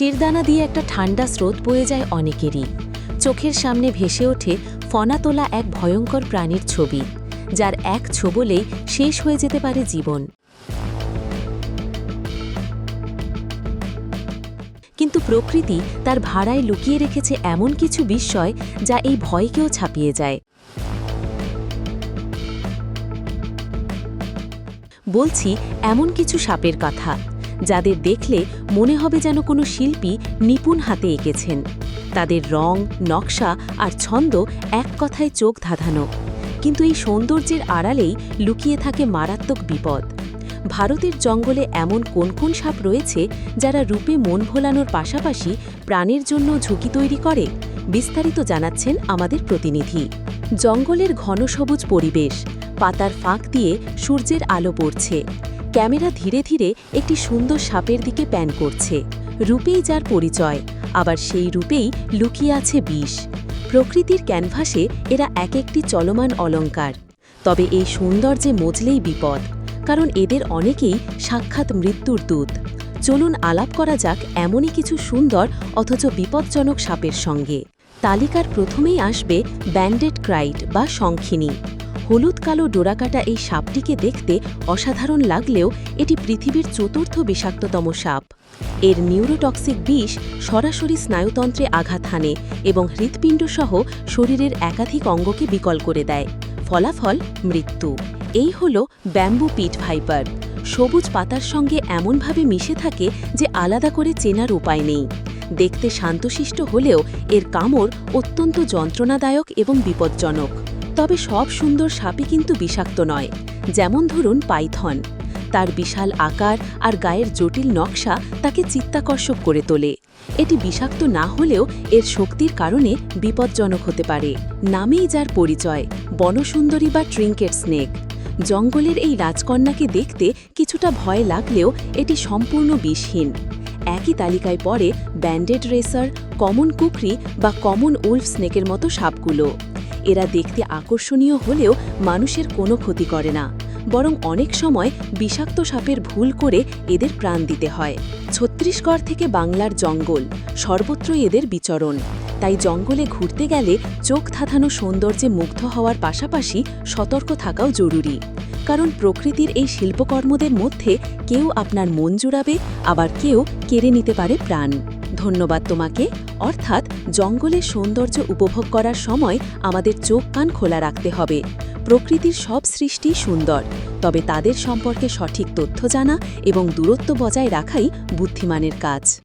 শিরদানা দিয়ে একটা ঠান্ডা স্রোত বয়ে যায় অনেকেরই। চোখের সামনে ভেসে ওঠে ফনা তোলা এক ভয়ঙ্কর প্রাণীর ছবি, যার এক ছোবলেই শেষ হয়ে যেতে পারে জীবন। কিন্তু প্রকৃতি তার ভাড়ায় লুকিয়ে রেখেছে এমন কিছু বিস্ময় যা এই ভয়কেও ছাপিয়ে যায়। বলছি, এমন কিছু সাপের কথা। যাদের দেখলে মনে হবে যেন কোনো শিল্পী নিপুণ হাতে এঁকেছেন। তাদের রং, নকশা আর ছন্দ এক কথায় চোখ ধাঁধানো। কিন্তু এই সৌন্দর্যের আড়ালেই লুকিয়ে থাকে মারাত্মক বিপদ। ভারতের জঙ্গলে এমন কোন কোন সাপ রয়েছে যারা রূপে মন ভোলানোর পাশাপাশি প্রাণের জন্য ঝুঁকি তৈরি করে? বিস্তারিত জানাচ্ছেন আমাদের প্রতিনিধি। জঙ্গলের ঘন সবুজ পরিবেশ, পাতার ফাঁক দিয়ে সূর্যের আলো পড়ছে। ক্যামেরা ধীরে ধীরে একটি সুন্দর সাপের দিকে প্যান করছে। রূপেই যার পরিচয়, আবার সেই রূপেই লুকিয়ে আছে বিষ। প্রকৃতির ক্যানভাসে এরা এক একটি চলমান অলঙ্কার। তবে এই সৌন্দর্যে মজলেই বিপদ, কারণ এদের অনেকেই সাক্ষাৎ মৃত্যুর দূত। চলুন আলাপ করা যাক এমনই কিছু সুন্দর অথচ বিপজ্জনক সাপের সঙ্গে। তালিকার প্রথমেই আসবে ব্যান্ডেড ক্রাইট বা শঙ্খিনী। হলুদ কালো ডোরাকাটা এই সাপটিকে দেখতে অসাধারণ লাগলেও এটি পৃথিবীর চতুর্থ বিষাক্ততম সাপ। এর নিউরোটক্সিক বিষ সরাসরি স্নায়ুতন্ত্রে আঘাত হানে এবং হৃৎপিণ্ডসহ শরীরের একাধিক অঙ্গকে বিকল করে দেয়। ফলাফল, মৃত্যু। এই হল ব্যাম্বু পিট ভাইপার। সবুজ পাতার সঙ্গে এমনভাবে মিশে থাকে যে আলাদা করে চেনার উপায় নেই। দেখতে শান্তশিষ্ট হলেও এর কামড় অত্যন্ত যন্ত্রণাদায়ক এবং বিপজ্জনক। তবে সব সুন্দর সাপই কিন্তু বিষাক্ত নয়। যেমন ধরুন পাইথন। তার বিশাল আকার আর গায়ের জটিল নকশা তাকে চিত্তাকর্ষক করে তোলে। এটি বিষাক্ত না হলেও এর শক্তির কারণে বিপজ্জনক হতে পারে। নামেই যার পরিচয়, বনসুন্দরী বা ট্রিঙ্কেট স্নেক। জঙ্গলের এই রাজকন্যাকে দেখতে কিছুটা ভয় লাগলেও এটি সম্পূর্ণ বিষহীন। একই তালিকায় পড়ে ব্যান্ডেড রেসার কমন কুকরি বা কমন উলফ স্নেকের মতো সাপগুলো। এরা দেখতে আকর্ষণীয় হলেও মানুষের কোনো ক্ষতি করে না। বরং অনেক সময় বিষাক্ত সাপের ভুল করে এদের প্রাণ দিতে হয়। ছত্তিশগড় থেকে বাংলার জঙ্গল সর্বত্রই এদের বিচরণ। তাই জঙ্গলে ঘুরতে গেলে চোখ ধাঁধানো সৌন্দর্যে মুগ্ধ হওয়ার পাশাপাশি সতর্ক থাকাও জরুরি। কারণ প্রকৃতির এই শিল্পকর্মদের মধ্যে কেউ আপনার মন জুড়াবে, আবার কেউ কেড়ে নিতে পারে প্রাণ। ধন্যবাদ তোমাকে। অর্থাৎ জঙ্গলের সৌন্দর্য উপভোগ করার সময় আমাদের চোখ কান খোলা রাখতে হবে। প্রকৃতির সব সৃষ্টি সুন্দর, তবে তাদের সম্পর্কে সঠিক তথ্য জানা এবং দূরত্ব বজায় রাখাই বুদ্ধিমানের কাজ।